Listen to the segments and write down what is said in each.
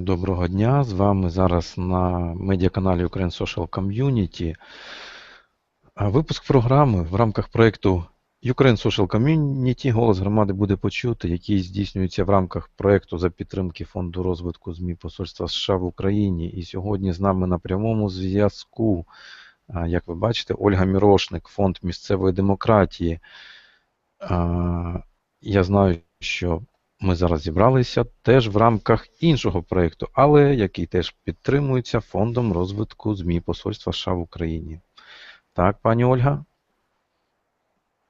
Доброго дня. З вами зараз на медіаканалі Ukraine Social Community. Випуск програми в рамках проєкту Ukraine Social Community Голос громади буде почути, який здійснюється в рамках проєкту за підтримки Фонду розвитку ЗМІ Посольства США в Україні. І сьогодні з нами на прямому зв'язку, як ви бачите, Ольга Мірошник, Фонд місцевої демократії. Я знаю, що ми зараз зібралися теж в рамках іншого проєкту, але який теж підтримується Фондом розвитку ЗМІ Посольства США в Україні. Так, пані Ольга?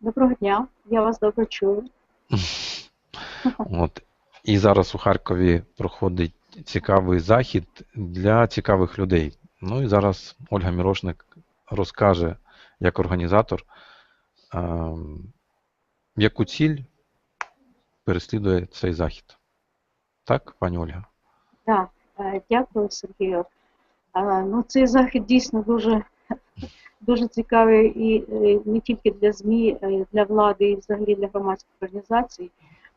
Доброго дня, я вас добре чую. От. І зараз у Харкові проходить цікавий захід для цікавих людей. Ну і зараз Ольга Мірошник розкаже як організатор, ем, яку ціль переслідує цей захід. Так, пані Ольга? Так, е, дякую, Сергію. Е, Ну, цей захід дійсно дуже, дуже цікавий і е, не тільки для ЗМІ, й для влади і взагалі для громадських організацій.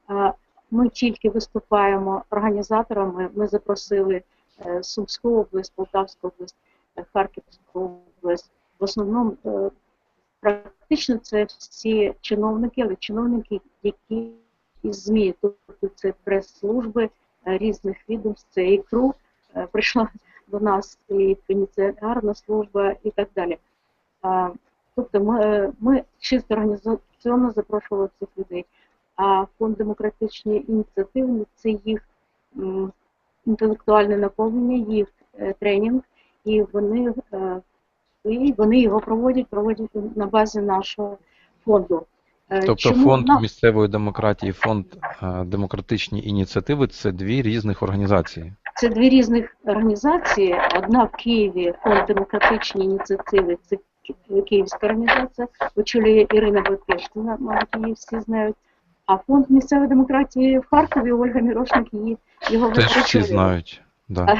Е, Ми тільки виступаємо організаторами. Ми запросили е, Сумську область, Полтавську область, е, Харківську область. В основному е, практично це всі чиновники, але чиновники, які із ЗМІ, тобто це прес-служби е, різних відомств, це і КРУ, е, прийшла до нас і пенітенціарна служба і так далі. Тобто ми, е, ми чисто організаційно запрошували цих людей. А фонд демократичної ініціативи це їх інтелектуальне наповнення, їх тренінг, і вони, і вони його проводять, проводять на базі нашого фонду. Е, Тобто чому фонд місцевої демократії, фонд е, демократичні ініціативи це дві різних організації. Це дві різних організації. Одна в Києві фонд демократичні ініціативи. Це Київська організація, очолює Ірина Бекештина, мабуть, її всі знають. А фонд місцевої демократії в Харкові Ольга Мірошник її його Теж всі знають. Да. Е,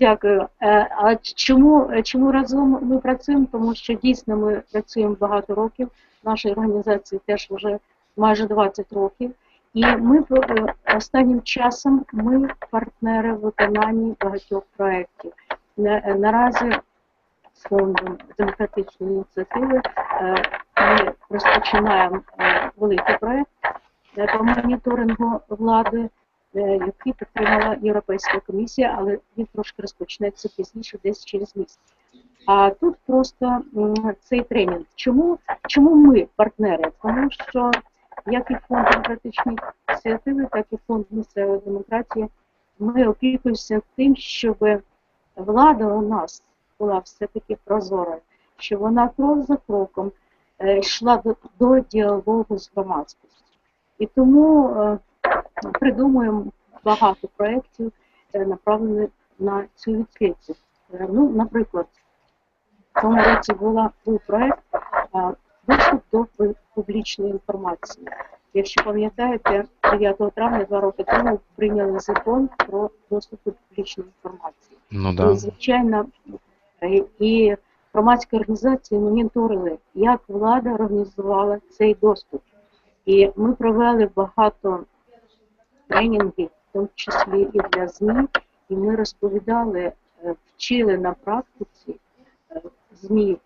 Дякую. Е, А чому, чому разом ми працюємо? Тому що дійсно ми працюємо багато років. Нашій організації теж вже майже 20 років. І ми е, останнім часом ми партнери в виконанні багатьох проєктів. На- е, Наразі з фондом демократичної ініціативи е, ми розпочинаємо е, великий проєкт е, по моніторингу влади, е, який підтримала Європейська комісія, але він трошки розпочнеться пізніше, десь через місяць. А тут просто цей тренінг. Чому, чому ми партнери? Тому що як і фонд демократичної ініціативи, так і фонд місцевої демократії, ми опікуємося тим, щоб влада у нас була все-таки прозорою, щоб вона крок за кроком е, йшла до, до діалогу з громадськістю. І тому е, придумуємо багато проєктів, е, направлених на цю відкритість. Е, Ну, наприклад, в цьому році була, був проєкт е, доступ до публічної інформації. Якщо пам'ятаєте, 9 травня два роки тому прийняли закон про доступ до публічної інформації. Ну І, да. звичайно, е, і громадські організації моніторили, як влада організувала цей доступ. І ми провели багато тренінгів, в тому числі і для ЗМІ, і ми розповідали, е, вчили на практиці е, ЗМІ,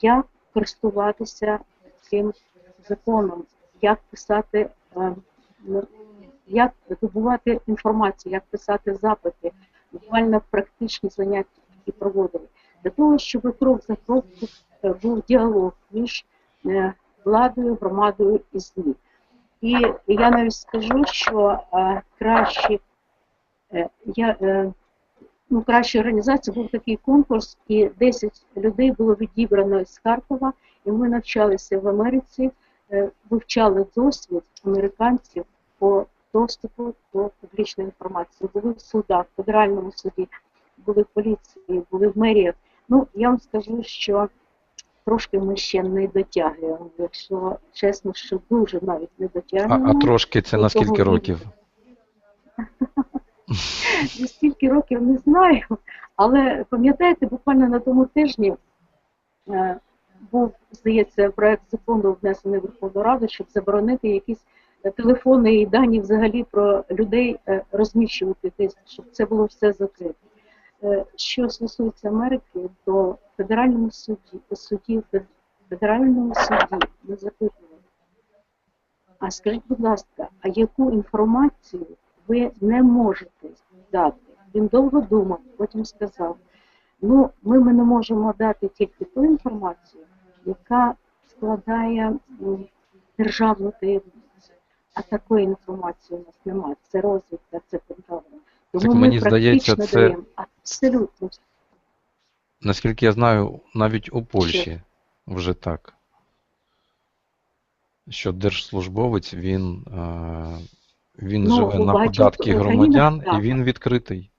як користуватися цим законом, як писати, е, ну, як добувати інформацію, як писати запити, буквально практичні заняття і проводили. Для того, щоб крок за кроком був діалог між владою, громадою і ЗМІ. І я навіть скажу, що е, кращі, е, я, е, ну, краща організація був такий конкурс, і 10 людей було відібрано з Харкова, і ми навчалися в Америці, е, вивчали досвід американців по доступу до публічної інформації. Були в судах, в федеральному суді, були в поліції, були в меріях. Ну, я вам скажу, що трошки ми ще не дотягуємо, якщо чесно, що дуже навіть не А, дотягуємо. а трошки це на скільки років? За стільки років не знаю, але пам'ятаєте, буквально на тому тижні е, був, здається, проект закону внесений в Верховну Раду, щоб заборонити якісь телефони і дані взагалі про людей е, розміщувати десь, щоб це було все закрито. Е, Що стосується Америки, то федеральному суді, суді федеральному суді ми запитували. А скажіть, будь ласка, а яку інформацію ви не можете дати? Він довго думав, потім сказав: ну, ми, ми не можемо дати тільки ту інформацію, яка складає державну таємницю. А такої інформації у нас немає. Це розвідка, це Пентагон. Тому Так ми мені здається, практично це- даємо абсолютно Наскільки я знаю, навіть у Польщі вже так. Що держслужбовець він, е, він Ну, живе на податки громадян і він відкритий.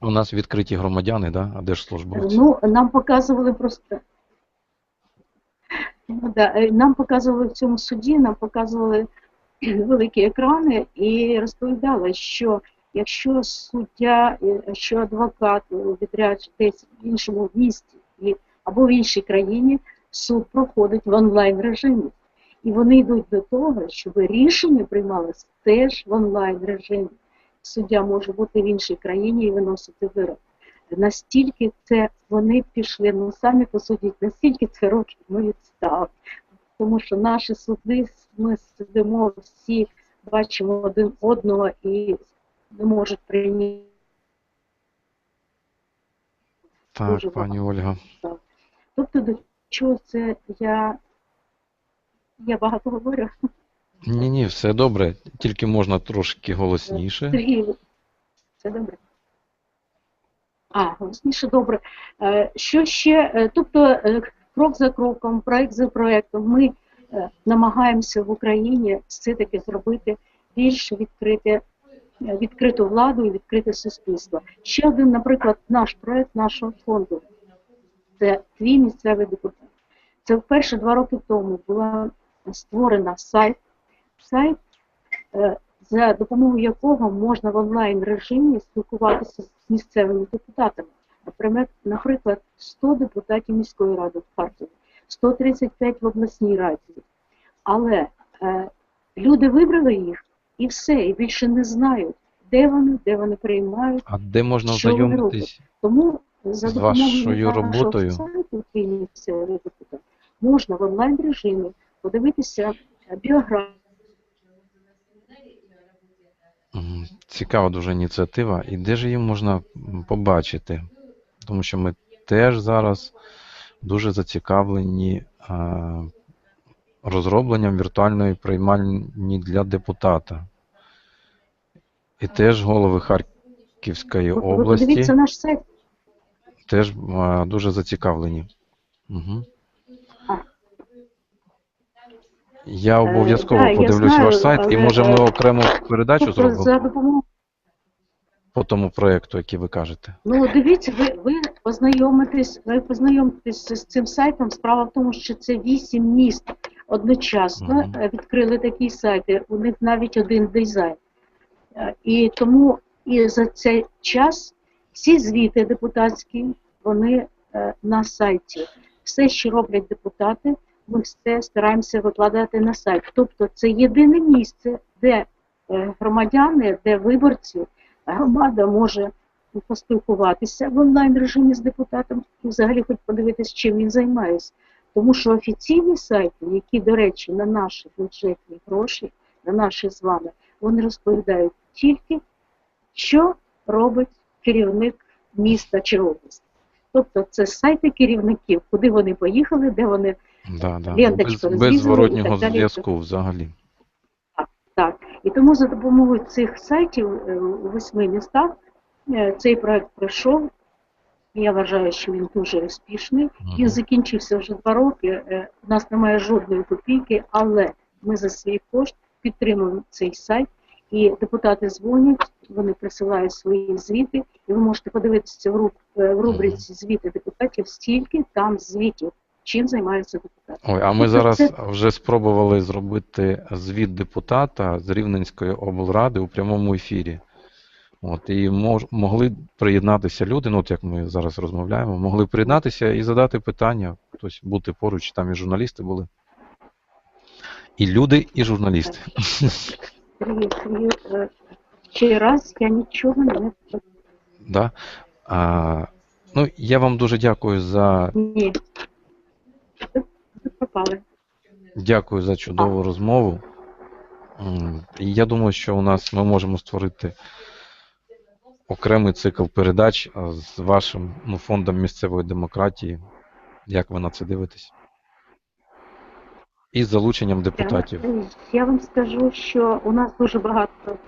У нас відкриті громадяни, да? а держслужбовці. Ну, нам показували просто. Ну, да, е, нам показували в цьому суді, нам показували великі екрани і розповідали, що якщо суддя, е, що адвокат е, відряд десь в іншому місті або в іншій країні, суд проходить в онлайн режимі. І вони йдуть до того, щоб рішення приймалось теж в онлайн режимі. Суддя може бути в іншій країні і виносити вирок. Настільки це вони пішли, ну самі посудіть, настільки це років ми відстали. Тому що наші суди, ми сидимо всі, бачимо один одного і не можуть прийняти. Так, дуже пані Ольга. Тобто до чого це я, я багато говорю. Ні, ні, все добре. Тільки можна трошки голосніше. Сергій, це добре. А, голосніше добре. Е, Що ще? Е, Тобто, е, крок за кроком, проект за проектом, ми намагаємося в Україні все-таки зробити більш відкрите, відкриту владу і відкрите суспільство. Ще один, наприклад, наш проект нашого фонду. Це твій місцевий депутат. Це вперше два роки тому була створена сайт, сайт е, за допомогою якого можна в онлайн режимі спілкуватися з місцевими депутатами. Наприклад, 100 депутатів міської ради в Харкові, 135 в обласній раді. Але е, люди вибрали їх і все, і більше не знають, де вони, де вони приймають. А де можна Що вони? Тому за допомогою вашою роботою? сайту «Твій можна в онлайн режимі подивитися е, біографію. Цікава дуже ініціатива. І де ж її можна побачити? Тому що ми теж зараз дуже зацікавлені а, розробленням віртуальної приймальні для депутата. І теж голови Харківської області наш сайт. теж а, дуже зацікавлені. Угу. Я Е, обов'язково я подивлюсь знаю, ваш сайт, і може ми е, окрему передачу зробимо за допомогою по тому проєкту, який ви кажете. Ну, дивіться, ви, ви познайомитесь, ви познайомитесь з цим сайтом. Справа в тому, що це вісім міст одночасно е, відкрили такі сайти. У них навіть один дизайн. Е, І тому і за цей час всі звіти депутатські, вони е, на сайті. Все, що роблять депутати, ми все стараємося викладати на сайт. Тобто це єдине місце, де е, громадяни, де виборці, громада може поспілкуватися в онлайн режимі з депутатом і взагалі хоч подивитися, чим він займається. Тому що офіційні сайти, які, до речі, на наші бюджетні гроші, на наші з вами, вони розповідають тільки, що робить керівник міста чи області. Тобто це сайти керівників, куди вони поїхали, де вони Да, да. Ленточку Без, без зворотнього зв'язку взагалі. Так, так. і тому за допомогою цих сайтів е, у восьми містах е, цей проект пройшов. Я вважаю, що він дуже успішний. Він закінчився вже два роки. е, У нас немає жодної копійки, але ми за свій кошт підтримуємо цей сайт. І депутати дзвонять, вони присилають свої звіти, і ви можете подивитися в, руб, е, в рубриці звіти депутатів, стільки там звітів, чим займаються депутати. Ой, а ми Тобто зараз це- вже спробували зробити звіт депутата з Рівненської облради у прямому ефірі. От, і мож, могли приєднатися люди, ну от як ми зараз розмовляємо, могли приєднатися і задати питання, хтось бути поруч, там і журналісти були. І люди, і журналісти. Е, раз я нічого не Да? А, ну, я вам дуже дякую за ні. Пропали. Дякую за чудову розмову. Я думаю, що у нас ми можемо створити окремий цикл передач з вашим ну, фондом місцевої демократії. Як ви на це дивитесь? І з залученням депутатів. Я, я вам скажу, що у нас дуже багато.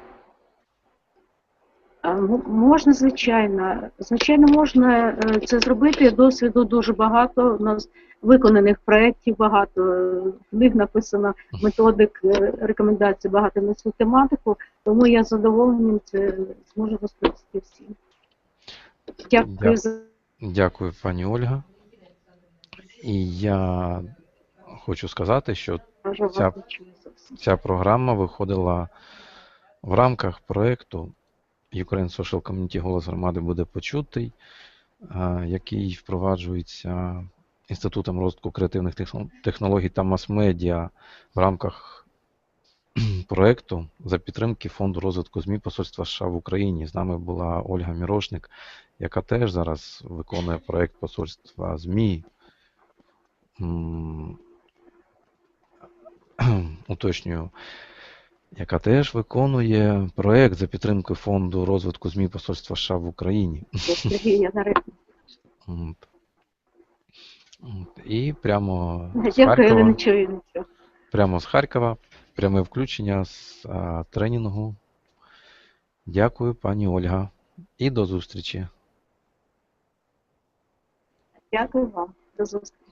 М- Можна, звичайно, звичайно, можна е, це зробити. Досвіду дуже багато. У нас виконаних проєктів багато. В них написано методик, е, рекомендацій багато на цю тематику, тому я з задоволенням це зможу розповісти всім. Дякую за Дякую, пані Ольга. І я хочу сказати, що Ця-. Ця програма виходила в рамках проєкту Ukraine Social Community Голос громади буде почутий, який впроваджується Інститутом розвитку креативних технологій та мас-медіа в рамках проєкту за підтримки Фонду розвитку ЗМІ Посольства США в Україні. З нами була Ольга Мірошник, яка теж зараз виконує проєкт Посольства ЗМІ. Уточнюю, яка теж виконує проєкт за підтримки Фонду розвитку ЗМІ Посольства США в Україні. І прямо з Харкова, прямо з Харкова, пряме включення з а, тренінгу. Дякую, пані Ольга. І до зустрічі. Дякую вам. До зустрічі.